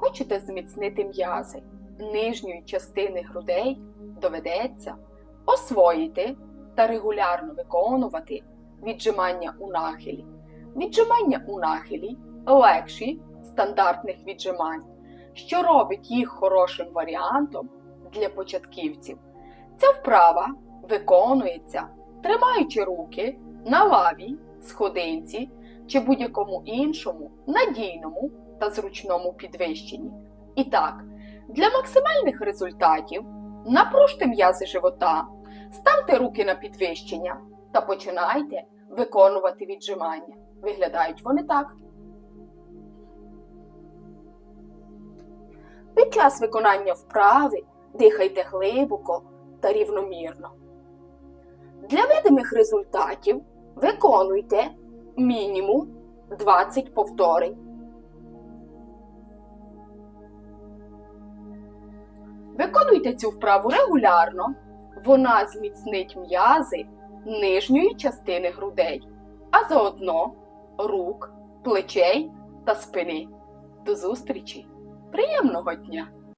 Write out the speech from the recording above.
Хочете зміцнити м'язи нижньої частини грудей, доведеться освоїти та регулярно виконувати віджимання у нахилі. Віджимання у нахилі легші стандартних віджимань, що робить їх хорошим варіантом для початківців. Ця вправа виконується, тримаючи руки на лаві, сходинці чи будь-якому іншому надійному та зручному підвищенні. І так, для максимальних результатів напружте м'язи живота, ставте руки на підвищення та починайте виконувати віджимання. Виглядають вони так. Під час виконання вправи дихайте глибоко та рівномірно. Для видимих результатів виконуйте мінімум 20 повторень. Виконуйте цю вправу регулярно. Вона зміцнить м'язи нижньої частини грудей, а заодно рук, плечей та спини. До зустрічі! Приємного дня!